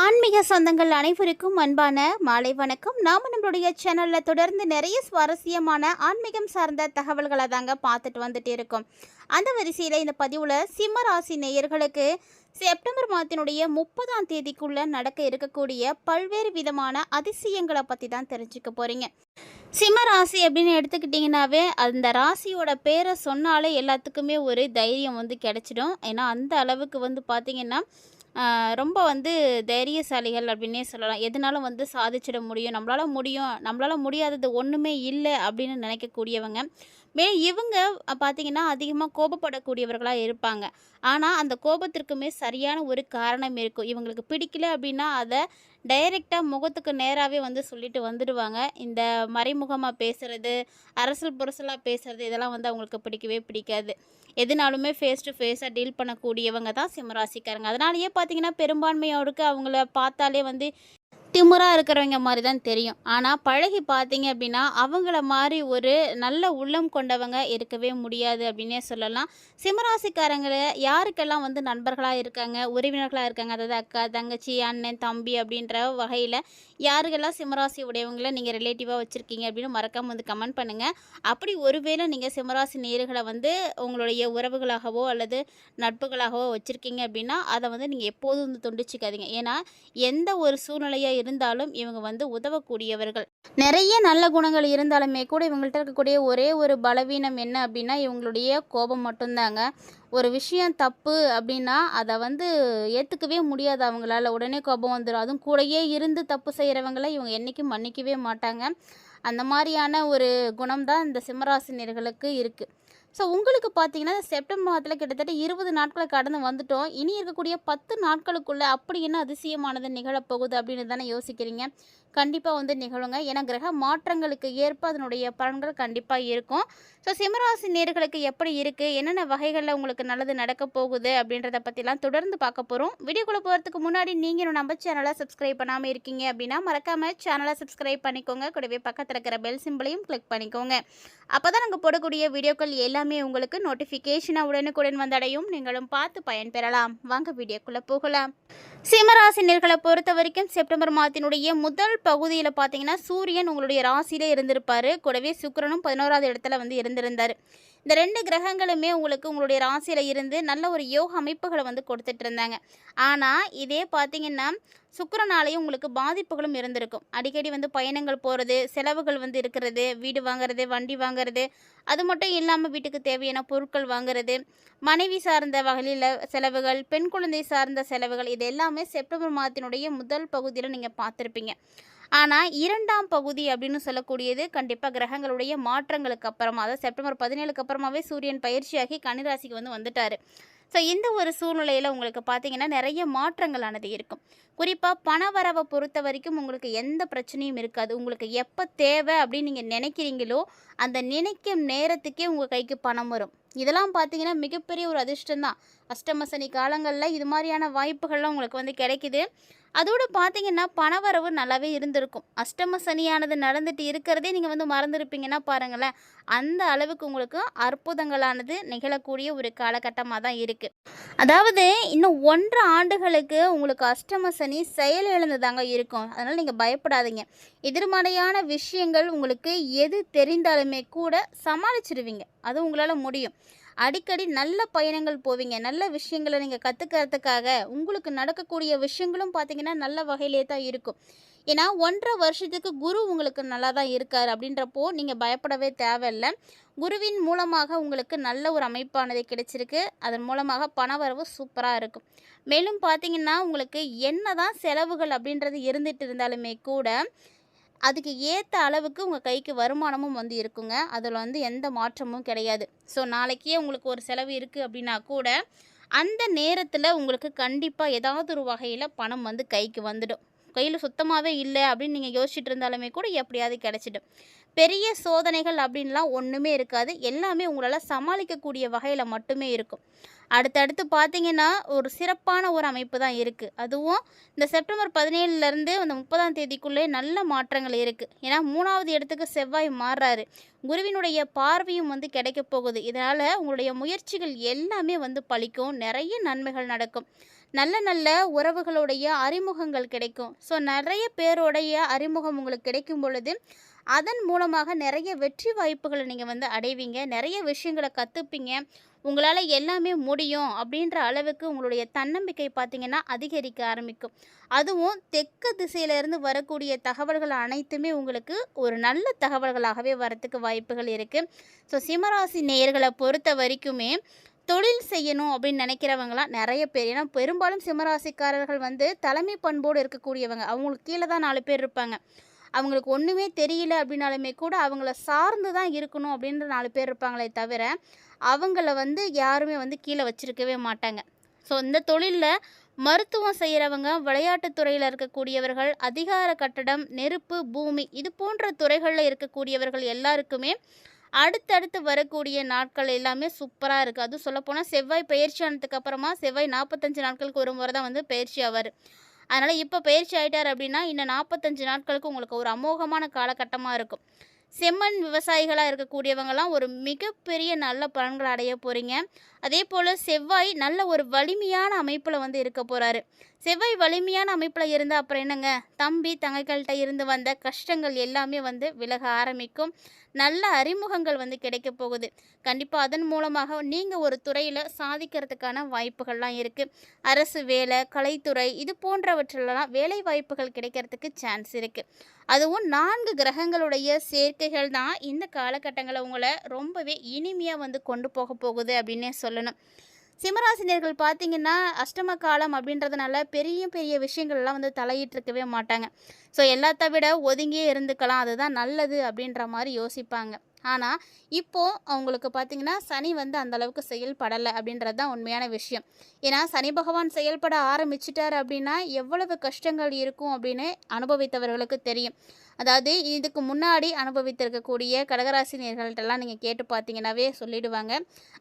ஆன்மீக சொந்தங்கள் அனைவருக்கும் அன்பான மாலை வணக்கம். நாம் நம்மளுடைய சேனலில் தொடர்ந்து நிறைய சுவாரஸ்யமான ஆன்மீகம் சார்ந்த தகவல்களை தாங்க பார்த்துட்டு வந்துட்டு இருக்கோம். அந்த வரிசையில் இந்த பதிவில் சிம்ம ராசி நேயர்களுக்கு செப்டம்பர் மாதத்தினுடைய முப்பதாம் தேதிக்குள்ளே நடக்க இருக்கக்கூடிய பல்வேறு விதமான அதிசயங்களை பற்றி தான் தெரிஞ்சுக்க போகிறீங்க சிம்ம ராசி அப்படின்னு எடுத்துக்கிட்டிங்கனாவே அந்த ராசியோட பேரை சொன்னாலே எல்லாத்துக்குமே ஒரு தைரியம் வந்து கிடச்சிடும். ஏன்னா அந்த அளவுக்கு வந்து பார்த்திங்கன்னா ரொம்ப வந்து தைரியசாலிகள் அப்படின்னே சொல்லலாம். எதுனாலும் வந்து சாதிச்சிட முடியும். நம்மளால் முடியும். நம்மளால் முடியாதது ஒன்றுமே இல்லை அப்படின்னு நினைக்கக்கூடியவங்க. மே இவங்க பார்த்திங்கன்னா பார்த்தீங்கன்னா அதிகமாக கோபப்படக்கூடியவர்களாக இருப்பாங்க. ஆனால் அந்த கோபத்திற்குமே சரியான ஒரு காரணம் இருக்கும். இவங்களுக்கு பிடிக்கல அப்படின்னா அதை டைரெக்டாக முகத்துக்கு நேராகவே வந்து சொல்லிட்டு வந்துடுவாங்க. இந்த மறைமுகமாக பேசுகிறது அரசல் புரசலாக பேசுகிறது இதெல்லாம் வந்து அவங்களுக்கு பிடிக்கவே பிடிக்காது. எதுனாலுமே ஃபேஸ் டு ஃபேஸாக டீல் பண்ணக்கூடியவங்க தான் சிம்மராசிக்காரங்க அதனாலேயே பார்த்தீங்கன்னா பெரும்பான்மையோருக்கு அவங்கள பார்த்தாலே வந்து திமுறாக இருக்கிறவங்க மாதிரி தான் தெரியும். ஆனால் பழகி பார்த்தீங்க அப்படின்னா அவங்கள மாதிரி ஒரு நல்ல உள்ளம் கொண்டவங்க இருக்கவே முடியாது அப்படின்னே சொல்லலாம். சிம்மராசிக்காரங்களை யாருக்கெல்லாம் வந்து நண்பர்களாக இருக்காங்க உறவினர்களாக இருக்காங்க அதாவது அக்கா தங்கச்சி அண்ணன் தம்பி அப்படின்ற வகையில் யாருக்கெல்லாம் சிம்மராசி உடையவங்களை நீங்கள் ரிலேட்டிவாக வச்சுருக்கீங்க அப்படின்னு மறக்காமல் வந்து கமெண்ட் பண்ணுங்கள் அப்படி ஒருவேளை நீங்கள் சிம்மராசி நேர்களை வந்து உங்களுடைய உறவுகளாகவோ அல்லது நட்புகளாகவோ வச்சுருக்கீங்க அப்படின்னா அதை வந்து நீங்கள் எப்போதும் வந்து துண்டிச்சிக்காதீங்க. ஏன்னா எந்த ஒரு சூழ்நிலையாக இருந்தாலும் இவங்க வந்து உதவக்கூடியவர்கள். நிறைய நல்ல குணங்கள் இருந்தாலுமே கூட இவங்கள்ட்ட இருக்கக்கூடிய ஒரே ஒரு பலவீனம் என்ன அப்படின்னா இவங்களுடைய கோபம் மட்டும்தாங்க. ஒரு விஷயம் தப்பு அப்படின்னா அதை வந்து ஏற்றுக்கவே முடியாது அவங்களால. உடனே கோபம் வந்துடும் அதுவும் கூடயே இருந்து தப்பு செய்கிறவங்கள இவங்க என்றைக்கும் மன்னிக்கவே மாட்டாங்க. அந்த மாதிரியான ஒரு குணம் தான் இந்த சிம்மராசினியர்களுக்கு இருக்குது ஸோ உங்களுக்கு பார்த்தீங்கன்னா செப்டம்பர் மாதத்தில் கிட்டத்தட்ட இருபது நாட்களை கடந்து வந்துட்டோம். இனி இருக்கக்கூடிய பத்து நாட்களுக்குள்ளே அப்படி என்ன அதிசயமானது நிகழப்போகுது அப்படின்னு தானே யோசிக்கிறீங்க. கண்டிப்பாக வந்து நிகழுங்க. ஏன்னா கிரக மாற்றங்களுக்கு ஏற்ப அதனுடைய பலன்கள் கண்டிப்பாக இருக்கும். ஸோ சிம்மராசி நேர்களுக்கு எப்படி இருக்குது என்னென்ன வகைகளில் உங்களுக்கு நல்லது நடக்க போகுது? அப்படின்றத பற்றிலாம் தொடர்ந்து பார்க்க போகிறோம் வீடியோக்குள்ளே போகிறதுக்கு முன்னாடி நீங்கள் நம்ம சேனலை சப்ஸ்கிரைப் பண்ணாமல் இருக்கீங்க அப்படின்னா மறக்காமல் சேனலை சப்ஸ்கிரைப் பண்ணிக்கோங்க. கூடவே பக்கத்தில் இருக்கிற பெல் சிம்பிளையும் கிளிக் பண்ணிக்கோங்க. அப்போ தான் நாங்கள் போடக்கூடிய வீடியோக்கள் எல்லாமே உங்களுக்கு நோட்டிஃபிகேஷனாக உடனுக்குடன் வந்தடையும். நீங்களும் பார்த்து பயன்பெறலாம். வாங்க வீடியோக்குள்ளே போகலாம். சிம்மராசினியர்களை பொறுத்த வரைக்கும் செப்டம்பர் மாதத்தினுடைய முதல் பகுதியில் பார்த்தீங்கன்னா சூரியன் உங்களுடைய ராசியிலே இருந்திருப்பார். கூடவே சுக்கரனும் பதினோராவது இடத்துல வந்து இருந்திருந்தார். இந்த ரெண்டு கிரகங்களுமே உங்களுக்கு உங்களுடைய ராசியில் இருந்து நல்ல ஒரு யோக அமைப்புகளை வந்து கொடுத்துட்டு இருந்தாங்க. ஆனால் இதே பார்த்தீங்கன்னா சுக்கரனாலேயும் உங்களுக்கு பாதிப்புகளும் இருந்திருக்கும். அடிக்கடி வந்து பயணங்கள் போகிறது செலவுகள் வந்து இருக்கிறது வீடு வாங்குறது வண்டி வாங்குறது. அது மட்டும் இல்லாமல் வீட்டுக்கு தேவையான பொருட்கள் வாங்குறது மனைவி சார்ந்த வகையில் செலவுகள் பெண் குழந்தை சார்ந்த செலவுகள் இது எல்லாமே செப்டம்பர் மாதத்தினுடைய முதல் பகுதியில் நீங்கள் பார்த்துருப்பீங்க. ஆனால் இரண்டாம் பகுதி அப்படின்னு சொல்லக்கூடியது கண்டிப்பாக கிரகங்களுடைய மாற்றங்களுக்கு அப்புறமா அதாவது செப்டம்பர் பதினேழுக்கு அப்புறமாவே சூரியன் பயிற்சியாகி கன்னிராசிக்கு வந்து வந்துட்டார். ஸோ இந்த ஒரு சூழ்நிலையில் உங்களுக்கு பார்த்தீங்கன்னா நிறைய மாற்றங்களானது இருக்கும். குறிப்பாக பணவரவை பொறுத்த வரைக்கும் உங்களுக்கு எந்த பிரச்சனையும் இருக்காது. உங்களுக்கு எப்போ தேவை அப்படின்னு நீங்கள் நினைக்கிறீங்களோ அந்த நினைக்கும் நேரத்துக்கே உங்கள் கைக்கு பணம் வரும். இதெல்லாம் பார்த்தீங்கன்னா மிகப்பெரிய ஒரு அதிர்ஷ்டம் தான் அஷ்டம சனி காலங்களில் இது மாதிரியான வாய்ப்புகள்லாம் உங்களுக்கு வந்து கிடைக்குது. அதோடு பார்த்தீங்கன்னா பணவரவு நல்லாவே இருந்திருக்கும். அஷ்டம சனியானது நடந்துட்டு இருக்கிறதே நீங்கள் வந்து மறந்துருப்பீங்கன்னா பாருங்களேன். அந்த அளவுக்கு உங்களுக்கு அற்புதங்களானது நிகழக்கூடிய ஒரு காலகட்டமாக தான் இருக்குது அதாவது இன்னும் ஒன்றரை ஆண்டுகளுக்கு உங்களுக்கு அஷ்டம சனி செயலிழந்ததாங்க இருக்கும். அதனால் நீங்கள் பயப்படாதீங்க. எதிர்மறையான விஷயங்கள் உங்களுக்கு எது தெரிந்தாலுமே கூட சமாளிச்சிடுவீங்க அது உங்களால் முடியும். அடிக்கடி நல்ல பயணங்கள் போவீங்க. நல்ல விஷயங்களை நீங்கள் கற்றுக்கிறதுக்காக உங்களுக்கு நடக்கக்கூடிய விஷயங்களும் பார்த்தீங்கன்னா நல்ல வகையிலே தான் இருக்கும். ஏன்னா ஒன்றரை வருஷத்துக்கு குரு உங்களுக்கு நல்லா தான் இருக்கார் அப்படின்றப்போ நீங்கள் பயப்படவே தேவையில்லை. குருவின் மூலமாக உங்களுக்கு நல்ல ஒரு அமைப்பானது கிடைச்சிருக்கு. அதன் மூலமாக பணவரவு சூப்பராக இருக்கும். மேலும் பார்த்தீங்கன்னா உங்களுக்கு என்ன தான் செலவுகள் அப்படின்றது இருந்துட்டு இருந்தாலுமே கூட அதுக்கு ஏற்ற அளவுக்கு உங்கள் கைக்கு வருமானமும் வந்து இருக்குங்க. அதில் வந்து எந்த மாற்றமும் கிடையாது. ஸோ நாளைக்கே உங்களுக்கு ஒரு செலவு இருக்குது அப்படின்னா கூட அந்த நேரத்தில் உங்களுக்கு கண்டிப்பாக ஏதாவது ஒரு வகையில் பணம் வந்து கைக்கு வந்துடும். கையில் சுத்தமாகவே இல்லை அப்படின்னு நீங்கள் யோசிச்சுட்டு இருந்தாலுமே கூட எப்படியாவது கிடச்சிடும். பெரிய சோதனைகள் அப்படின்லாம் ஒன்றுமே இருக்காது. எல்லாமே உங்களால் சமாளிக்கக்கூடிய வகையில் மட்டுமே இருக்கும். அடுத்தடுத்து பார்த்தீங்கன்னா ஒரு சிறப்பான ஒரு அமைப்பு தான் இருக்குது அதுவும் இந்த செப்டம்பர் பதினேழுலேருந்து அந்த முப்பதாம் தேதிக்குள்ளே நல்ல மாற்றங்கள் இருக்குது ஏன்னா மூணாவது இடத்துக்கு செவ்வாய் மாறுறாரு. குருவினுடைய பார்வையும் வந்து கிடைக்க போகுது. இதனால் உங்களுடைய முயற்சிகள் எல்லாமே வந்து பழிக்கும். நிறைய நன்மைகள் நடக்கும். நல்ல நல்ல உறவுகளுடைய அறிமுகங்கள் கிடைக்கும். ஸோ நிறைய பேருடைய அறிமுகம் உங்களுக்கு கிடைக்கும் பொழுது அதன் மூலமாக நிறைய வெற்றி வாய்ப்புகளை நீங்கள் வந்து அடைவீங்க. நிறைய விஷயங்களை கற்றுப்பீங்க உங்களால் எல்லாமே முடியும் அப்படின்ற அளவுக்கு உங்களுடைய தன்னம்பிக்கை பார்த்திங்கன்னா அதிகரிக்க ஆரம்பிக்கும். அதுவும் தெற்கு திசையிலேருந்து வரக்கூடிய தகவல்கள் அனைத்துமே உங்களுக்கு ஒரு நல்ல தகவல்களாகவே வரத்துக்கு வாய்ப்புகள் இருக்குது ஸோ சிம்மராசி நேயர்களை பொறுத்த வரைக்குமே தொழில் செய்யணும் அப்படின்னு நினைக்கிறவங்களாம் நிறைய பேர். ஏன்னா பெரும்பாலும் சிம்மராசிக்காரர்கள் வந்து தலைமை பண்போடு இருக்கக்கூடியவங்க. அவங்களுக்கு கீழே தான் நாலு பேர் இருப்பாங்க. அவங்களுக்கு ஒன்றுமே தெரியல அப்படின்னாலுமே கூட அவங்கள சார்ந்து தான் இருக்கணும் அப்படின்ற நாலு பேர் இருப்பாங்களே தவிர அவங்கள வந்து யாருமே வந்து கீழே வச்சிருக்கவே மாட்டாங்க. ஸோ இந்த தொழிலில் மருத்துவம் செய்கிறவங்க விளையாட்டுத் துறையில் இருக்கக்கூடியவர்கள் அதிகார கட்டடம் நெருப்பு பூமி இது போன்ற துறைகளில் இருக்கக்கூடியவர்கள் எல்லாருக்குமே அடுத்தடுத்து வரக்கூடிய நாட்கள் எல்லாமே சூப்பராக இருக்குது அதுவும் சொல்லப்போனால் செவ்வாய் பயிற்சி ஆனதுக்கு அப்புறமா செவ்வாய் நாற்பத்தஞ்சு நாட்களுக்கு ஒரு முறை தான் வந்து பயிற்சி ஆவார். அதனால் இப்போ பயிற்சி ஆகிட்டார் அப்படின்னா இன்னும் நாற்பத்தஞ்சு நாட்களுக்கு உங்களுக்கு ஒரு அமோகமான காலகட்டமாக இருக்கும். செம்மண் விவசாயிகளாக இருக்கக்கூடியவங்களாம் ஒரு மிகப்பெரிய நல்ல பலன்களை அடைய போகிறீங்க அதே போல் செவ்வாய் நல்ல ஒரு வலிமையான அமைப்பில் வந்து இருக்க போகிறாரு செவ்வாய் வலிமையான அமைப்பில் இருந்தால் அப்புறம் என்னங்க? தம்பி தங்கைகள்கிட்ட இருந்து வந்த கஷ்டங்கள் எல்லாமே வந்து விலக ஆரம்பிக்கும். நல்ல அறிமுகங்கள் வந்து கிடைக்க போகுது. கண்டிப்பாக அதன் மூலமாக நீங்கள் ஒரு துறையில் சாதிக்கிறதுக்கான வாய்ப்புகள்லாம் இருக்குது அரசு வேலை கலைத்துறை இது போன்றவற்றிலலாம் வேலை வாய்ப்புகள் கிடைக்கிறதுக்கு சான்ஸ் இருக்குது அதுவும் நான்கு கிரகங்களுடைய சேர்க்கைகள் தான் இந்த காலகட்டங்களை உங்களை ரொம்பவே இனிமையாக வந்து கொண்டு போக போகுது அப்படின்னே சொல்லணும். சிம்மராசினியர்கள் பார்த்தீங்கன்னா அஷ்டம காலம் அப்படின்றதுனால பெரிய பெரிய விஷயங்கள்லாம் வந்து தலையிட்டிருக்கவே மாட்டாங்க. ஸோ எல்லாத்த விட ஒதுங்கியே இருந்துக்கலாம். அதுதான் நல்லது அப்படின்ற மாதிரி யோசிப்பாங்க. ஆனால் இப்போது அவங்களுக்கு பார்த்திங்கன்னா சனி வந்து அந்தளவுக்கு செயல்படலை அப்படின்றது தான் உண்மையான விஷயம். ஏன்னா சனி பகவான் செயல்பட ஆரம்பிச்சிட்டார் அப்படின்னா எவ்வளவு கஷ்டங்கள் இருக்கும் அப்படின்னு அனுபவித்தவர்களுக்கு தெரியும். அதாவது இதுக்கு முன்னாடி அனுபவித்திருக்கக்கூடிய கடகராசி நேர்கள்ட்டெல்லாம் நீங்கள் கேட்டு பார்த்தீங்கன்னாவே சொல்லிடுவாங்க.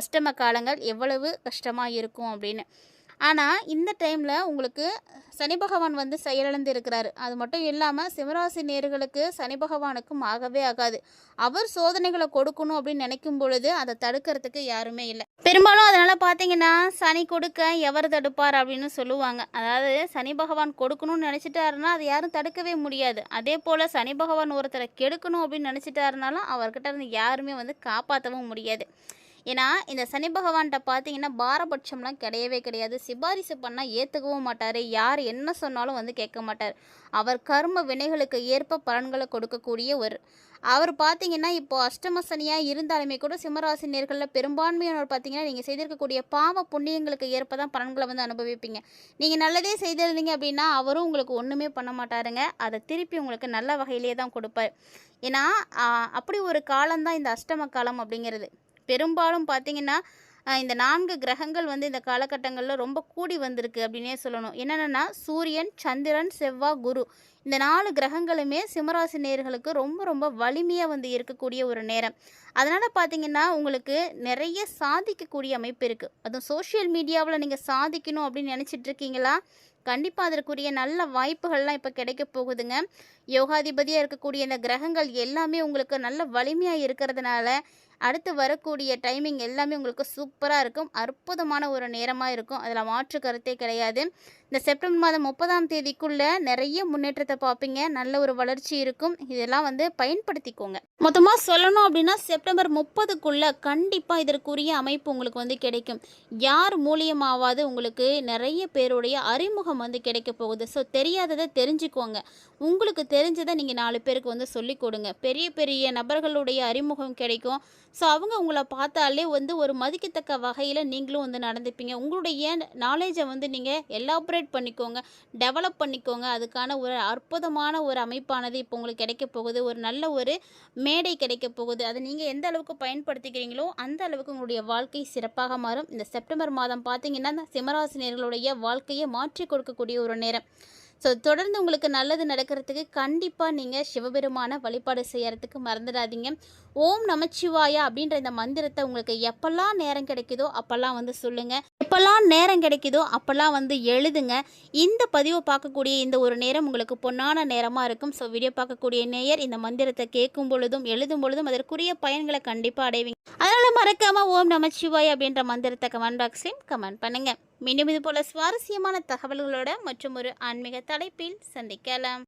அஷ்டம காலங்கள் எவ்வளவு கஷ்டமாக இருக்கும் அப்படின்னு. ஆனால் இந்த டைமில் உங்களுக்கு சனி பகவான் வந்து செயலிழந்து இருக்கிறாரு அது மட்டும் இல்லாமல் சிவராசி நேர்களுக்கு சனி பகவானுக்கும் ஆகவே ஆகாது. அவர் சோதனைகளை கொடுக்கணும் அப்படின்னு நினைக்கும் பொழுது அதை தடுக்கிறதுக்கு யாருமே இல்லை. பெரும்பாலும் அதனால் பார்த்தீங்கன்னா சனி கொடுக்க எவர் தடுப்பார் அப்படின்னு சொல்லுவாங்க. அதாவது சனி பகவான் கொடுக்கணும்னு நினச்சிட்டாருன்னா அதை யாரும் தடுக்கவே முடியாது. அதே போல் சனி பகவான் ஒருத்தரை கெடுக்கணும் அப்படின்னு நினச்சிட்டாருனாலும் அவர்கிட்ட இருந்து யாருமே வந்து காப்பாற்றவும் முடியாது. ஏன்னா இந்த சனி பகவான்கிட்ட பார்த்தீங்கன்னா பாரபட்சம்லாம் கிடையவே கிடையாது. சிபாரிசு பண்ணால் ஏற்றுக்கவும் மாட்டார். யார் என்ன சொன்னாலும் வந்து கேட்க மாட்டார். அவர் கர்ம வினைகளுக்கு ஏற்ப பலன்களை கொடுக்கக்கூடிய ஒரு அவர் பார்த்தீங்கன்னா இப்போ அஷ்டம சனியாக இருந்தாலுமே கூட சிம்மராசினியர்களில் பெரும்பான்மையானவர் பார்த்தீங்கன்னா நீங்கள் செய்திருக்கக்கூடிய பாவ புண்ணியங்களுக்கு ஏற்ப தான் பலன்களை வந்து அனுபவிப்பீங்க. நீங்கள் நல்லதே செய்திருந்தீங்க அப்படின்னா அவரும் உங்களுக்கு ஒன்றுமே பண்ண மாட்டாருங்க. அதை திருப்பி உங்களுக்கு நல்ல வகையிலே தான் கொடுப்பார். ஏன்னா அப்படி ஒரு காலம்தான் இந்த அஷ்டம காலம் அப்படிங்கிறது. பெரும்பாலும் பார்த்தீங்கன்னா இந்த நான்கு கிரகங்கள் வந்து இந்த காலகட்டங்களில் ரொம்ப கூடி வந்திருக்கு அப்படின்னே சொல்லணும். என்னென்னா சூரியன் சந்திரன் செவ்வாய் குரு. இந்த நாலு கிரகங்களுமே சிம்மராசி நேர்களுக்கு ரொம்ப ரொம்ப வலிமையாக வந்து இருக்கக்கூடிய ஒரு நேரம். அதனால் பார்த்தீங்கன்னா உங்களுக்கு நிறைய சாதிக்கக்கூடிய அமைப்பு இருக்குது அதுவும் சோஷியல் மீடியாவில் நீங்கள் சாதிக்கணும் அப்படின்னு நினச்சிட்டு இருக்கீங்களா? கண்டிப்பாக அதற்குரிய நல்ல வாய்ப்புகள்லாம் இப்போ கிடைக்க போகுதுங்க. யோகாதிபதியாக இருக்கக்கூடிய இந்த கிரகங்கள் எல்லாமே உங்களுக்கு நல்ல வலிமையாக இருக்கிறதுனால அடுத்து வரக்கூடிய டைமிங் எல்லாமே உங்களுக்கு சூப்பராக இருக்கும். அற்புதமான ஒரு நேரமாக இருக்கும். அதில் மாற்று கருத்தே கிடையாது. இந்த செப்டம்பர் மாதம் முப்பதாம் தேதிக்குள்ளே நிறைய முன்னேற்றத்தை பார்ப்பீங்க. நல்ல ஒரு வளர்ச்சி இருக்கும். இதெல்லாம் வந்து பயன்படுத்திக்கோங்க. மொத்தமாக சொல்லணும் அப்படின்னா செப்டம்பர் முப்பதுக்குள்ளே கண்டிப்பாக இதற்குரிய அமைப்பு உங்களுக்கு வந்து கிடைக்கும். யார் மூலியமாவது உங்களுக்கு நிறைய பேருடைய அறிமுகம் வந்து கிடைக்க போகுது. ஸோ தெரியாததை தெரிஞ்சுக்கோங்க. உங்களுக்கு தெரிஞ்சதை நீங்கள் நாலு பேருக்கு வந்து சொல்லிக் கொடுங்க. பெரிய பெரிய நபர்களுடைய அறிமுகம் கிடைக்கும். ஸோ அவங்க உங்களை பார்த்தாலே வந்து ஒரு மதிக்கத்தக்க வகையில் நீங்களும் வந்து நடந்துப்பீங்க. உங்களுடைய நாலேஜை வந்து நீங்கள் எலாபரேட் பண்ணிக்கோங்க டெவலப் பண்ணிக்கோங்க. அதுக்கான ஒரு அற்புதமான ஒரு அமைப்பானது இப்போ உங்களுக்கு கிடைக்க போகுது. ஒரு நல்ல ஒரு மேடை கிடைக்க போகுது. அதை நீங்கள் எந்த அளவுக்கு பயன்படுத்திக்கிறீங்களோ அந்த அளவுக்கு உங்களுடைய வாழ்க்கை சிறப்பாக மாறும். இந்த செப்டம்பர் மாதம் பார்த்தீங்கன்னா சிம்மராசினியர்களுடைய வாழ்க்கையை மாற்றி கொடுக்கக்கூடிய ஒரு நேரம். ஸோ தொடர்ந்து உங்களுக்கு நல்லது நடக்கிறதுக்கு கண்டிப்பாக நீங்கள் சிவபெருமான வழிபாடு செய்கிறதுக்கு மறந்துடாதீங்க. ஓம் நமச்சிவாயா அப்படின்ற இந்த மந்திரத்தை உங்களுக்கு எப்பெல்லாம் நேரம் கிடைக்குதோ அப்போல்லாம் வந்து சொல்லுங்கள் எப்பெல்லாம் நேரம் கிடைக்குதோ அப்போல்லாம் வந்து எழுதுங்க. இந்த பதிவை பார்க்கக்கூடிய இந்த ஒரு நேரம் உங்களுக்கு பொன்னான நேரமாக இருக்கும். ஸோ வீடியோ பார்க்கக்கூடிய நேயர் இந்த மந்திரத்தை கேட்கும் பொழுதும் எழுதும் பொழுதும் அதற்குரிய பயன்களை கண்டிப்பாக அடைவீங்க. அதனால் மறக்காமல் ஓம் நமச்சிவாய் அப்படின்ற மந்திரத்தை கமெண்ட் பாக்ஸ்லையும் கமெண்ட் பண்ணுங்கள் மீண்டும் இது போல சுவாரஸ்யமான தகவல்களோட மற்றும் ஒரு ஆன்மீக தலைப்பில் சந்திக்கலாம்.